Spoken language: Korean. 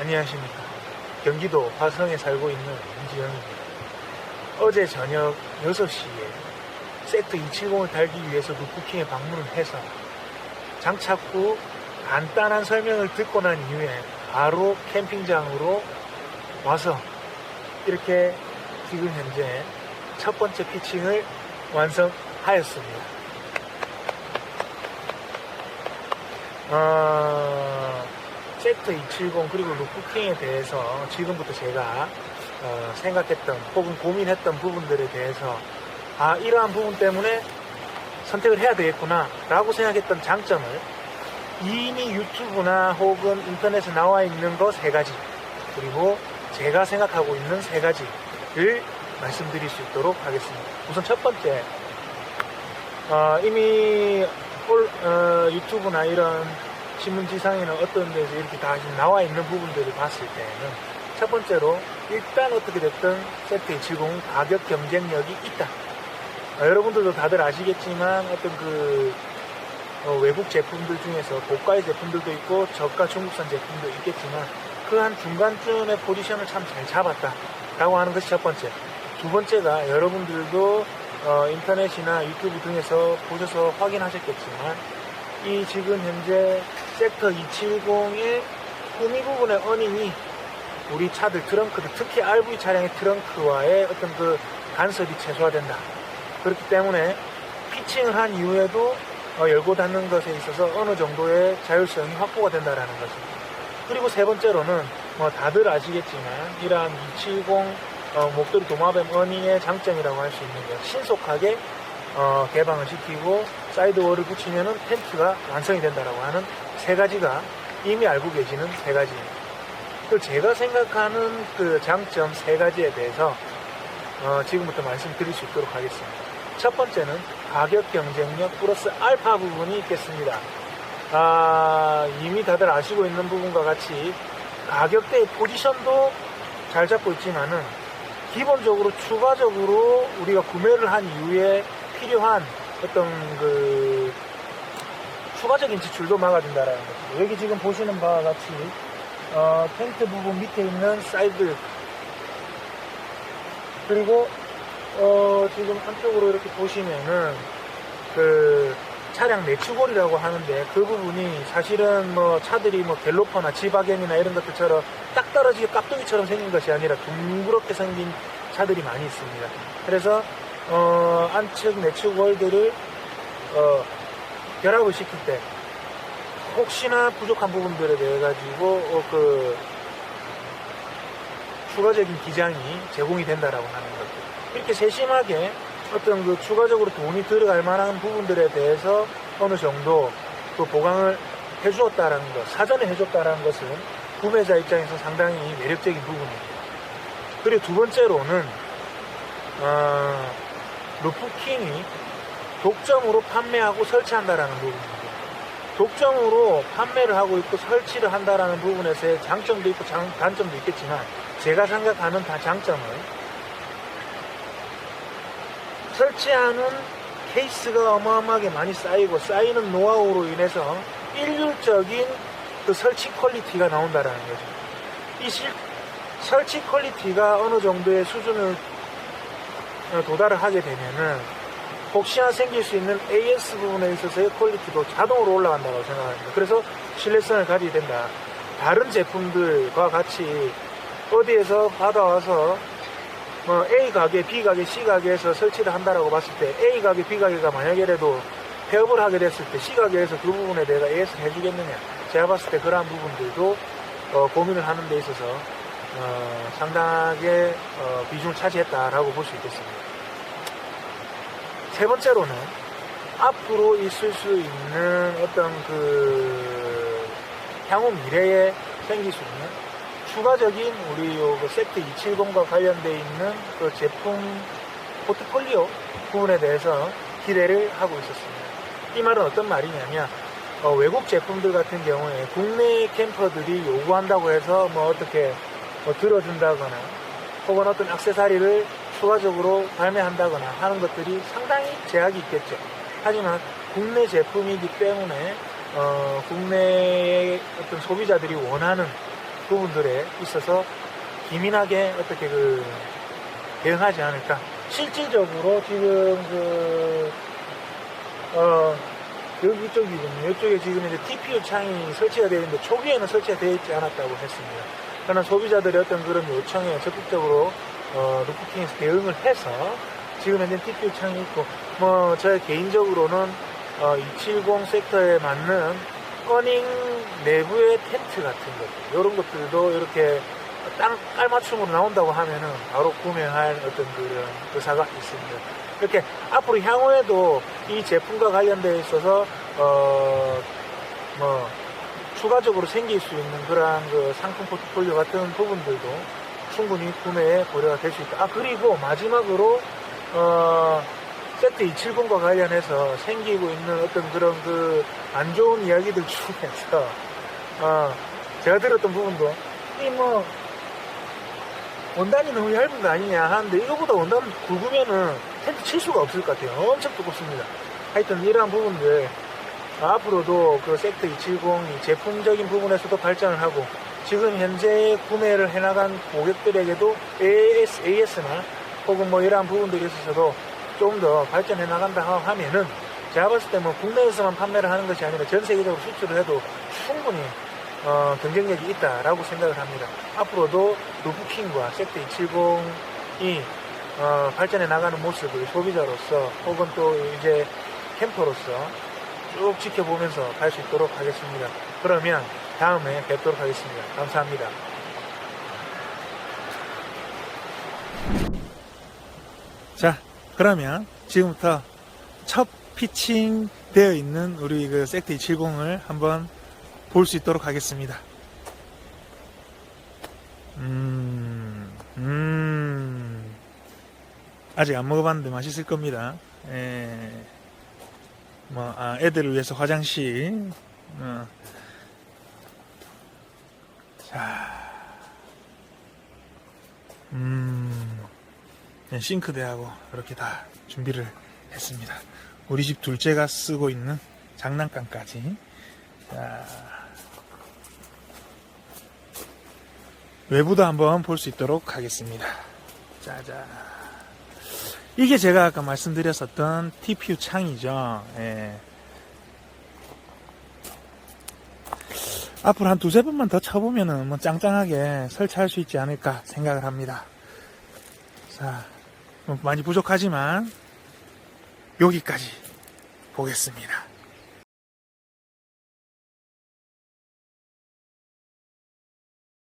안녕하십니까. 경기도 화성에 살고 있는 임지영입니다. 어제 저녁 6시에 섹터 270을 달기 위해서 루프킹에 방문을 해서 장착 후 간단한 설명을 듣고 난 이후에 바로 캠핑장으로 와서 이렇게 지금 현재 첫 번째 피칭을 완성하였습니다. 어, 섹터 270 그리고 루프킹에 대해서 지금부터 제가 어, 생각했던 혹은 고민했던 부분들에 대해서 아 이러한 부분 때문에 선택을 해야 되겠구나 라고 생각했던 장점을 이미 유튜브나 혹은 인터넷에 나와 있는 거 세 가지 그리고 제가 생각하고 있는 세 가지를 말씀드릴 수 있도록 하겠습니다. 우선 첫 번째 어, 이미 올- 어, 유튜브나 이런 신문지상에는 어떤 데서 이렇게 다 나와 있는 부분들을 봤을 때는 첫 번째로 일단 어떻게 됐든 세트 270 가격 경쟁력이 있다. 어, 여러분들도 다들 아시겠지만 어떤 그 어, 외국 제품들 중에서 고가의 제품들도 있고 저가 중국산 제품도 있겠지만 그 한 중간쯤의 포지션을 참 잘 잡았다 라고 하는 것이 첫 번째. 두 번째가 여러분들도 어, 인터넷이나 유튜브 등에서 보셔서 확인하셨겠지만 이 지금 현재 섹터 270의 후미 부분의 어닝이 우리 차들 트렁크들 특히 RV 차량의 트렁크와의 어떤 그 간섭이 최소화된다. 그렇기 때문에 피칭을 한 이후에도 어, 열고 닫는 것에 있어서 어느 정도의 자율성이 확보가 된다라는 것입니다. 그리고 세 번째로는 뭐 다들 아시겠지만 이러한 270 어, 목도리 도마뱀 어닝의 장점이라고 할 수 있는 것 신속하게 어, 개방을 시키고 사이드워를 붙이면은 텐트가 완성이 된다라고 하는 세 가지가 이미 알고 계시는 세 가지입니다. 그 제가 생각하는 그 장점 세 가지에 대해서 어, 지금부터 말씀드릴 수 있도록 하겠습니다. 첫 번째는 가격 경쟁력 플러스 알파 부분이 있겠습니다. 아, 이미 다들 아시고 있는 부분과 같이 가격대의 포지션도 잘 잡고 있지만은 기본적으로 추가적으로 우리가 구매를 한 이후에 필요한 어떤 그 추가적인 지출도 막아준다라는 거죠. 여기 지금 보시는 바와 같이 어, 텐트 부분 밑에 있는 사이드 그리고 어, 지금 한쪽으로 이렇게 보시면은 그 차량 내추골이라고 하는데 그 부분이 사실은 뭐 차들이 뭐 갤로퍼나 지바겐이나 이런 것들처럼 딱 떨어지게 깍두기처럼 생긴 것이 아니라 둥그렇게 생긴 차들이 많이 있습니다. 그래서 어, 안측 내측 월들을 어, 결합을 시킬 때 혹시나 부족한 부분들에 대해 가지고 어, 그 추가적인 기장이 제공이 된다라고 하는 것들 이렇게 세심하게 어떤 그 추가적으로 돈이 들어갈 만한 부분들에 대해서 어느 정도 그 보강을 해주었다라는 것 사전에 해줬다라는 것은 구매자 입장에서 상당히 매력적인 부분입니다. 그리고 두 번째로는 어, 루프킹이 독점으로 판매하고 설치한다라는 부분입니다. 독점으로 판매를 하고 있고 설치를 한다라는 부분에서의 장점도 있고 장- 단점도 있겠지만 제가 생각하는 다 장점은 설치하는 케이스가 어마어마하게 많이 쌓이고 쌓이는 노하우로 인해서 일률적인 그 설치 퀄리티가 나온다라는 거죠. 이 실- 설치 퀄리티가 어느 정도의 수준을 어, 도달을 하게 되면은 혹시나 생길 수 있는 AS 부분에 있어서의 퀄리티도 자동으로 올라간다고 생각합니다. 그래서 신뢰성을 가지게 된다. 다른 제품들과 같이 어디에서 받아와서 뭐 A 가게, B 가게, C 가게에서 설치를 한다라고 봤을 때 A 가게, B 가게가 만약에라도 폐업을 하게 됐을 때 C 가게에서 그 부분에 대해서 AS를 해주겠느냐 제가 봤을 때 그러한 부분들도 어, 고민을 하는 데 있어서 어, 상당하게 어, 비중을 차지했다라고 볼 수 있겠습니다. 세 번째로는 앞으로 있을 수 있는 어떤 그 향후 미래에 생길 수 있는 추가적인 우리 요그 세트 270과 관련되어 있는 그 제품 포트폴리오 부분에 대해서 기대를 하고 있었습니다. 이 말은 어떤 말이냐면 어, 외국 제품들 같은 경우에 국내 캠퍼들이 요구한다고 해서 뭐 어떻게 뭐 들어준다거나 혹은 어떤 액세서리를 추가적으로 발매한다거나 하는 것들이 상당히 제약이 있겠죠. 하지만 국내 제품이기 때문에 어, 국내의 어떤 소비자들이 원하는 부분들에 있어서 기민하게 어떻게 그 대응하지 않을까. 실질적으로 지금 그, 어, 여기 쪽이군요. 이쪽에 지금 이제 TPU 창이 설치가 되어 있는데 초기에는 설치가 되어 있지 않았다고 했습니다. 그러나 소비자들의 어떤 그런 요청에 적극적으로 어, 루프킹에서 대응을 해서 지금 현재 TPU 창이 있고 뭐저 개인적으로는 어, 270 섹터에 맞는 꺼닝 내부의 텐트 같은 것들 이런 것들도 이렇게 땅 깔맞춤으로 나온다고 하면은 바로 구매할 어떤 그런 의사가 있습니다. 이렇게 앞으로 향후에도 이 제품과 관련되어 있어서 어뭐 추가적으로 생길 수 있는 그러한 그 상품 포트폴리오 같은 부분들도 충분히 구매에 고려가 될 수 있다. 아 그리고 마지막으로 어 세트 270과 관련해서 생기고 있는 어떤 그런 그 안 좋은 이야기들 중에서 어 제가 들었던 부분도 이 뭐 원단이 너무 얇은 거 아니냐 하는데 이거보다 원단 굵으면은 텐트 칠 수가 없을 것 같아요. 엄청 두껍습니다. 하여튼 이러한 부분들 앞으로도 그 섹터 270이 제품적인 부분에서도 발전을 하고 지금 현재 구매를 해나간 고객들에게도 AS, AS나 혹은 뭐 이러한 부분들에 있어서도 좀 더 발전해 나간다 하면은 제가 봤을 때 뭐 국내에서만 판매를 하는 것이 아니라 전 세계적으로 수출을 해도 충분히 어, 경쟁력이 있다라고 생각을 합니다. 앞으로도 루프킹과 섹터 270이 어, 발전해 나가는 모습을 소비자로서 혹은 또 이제 캠퍼로서 쭉 지켜보면서 갈 수 있도록 하겠습니다. 그러면 다음에 뵙도록 하겠습니다. 감사합니다. 자, 그러면 지금부터 첫 피칭 되어 있는 우리 그 섹터 270을 한번 볼 수 있도록 하겠습니다. 음, 음, 아직 안 먹어봤는데 맛있을 겁니다. 예. 뭐, 아, 애들을 위해서 화장실. 어. 자, 음, 네, 싱크대하고 이렇게 다 준비를 했습니다. 우리 집 둘째가 쓰고 있는 장난감까지. 자, 외부도 한번 볼 수 있도록 하겠습니다. 짜잔. 이게 제가 아까 말씀드렸었던 TPU 창이죠. 예. 앞으로 한 두세 번만 더 쳐보면은 뭐 짱짱하게 설치할 수 있지 않을까 생각을 합니다. 자, 뭐 많이 부족하지만 여기까지 보겠습니다.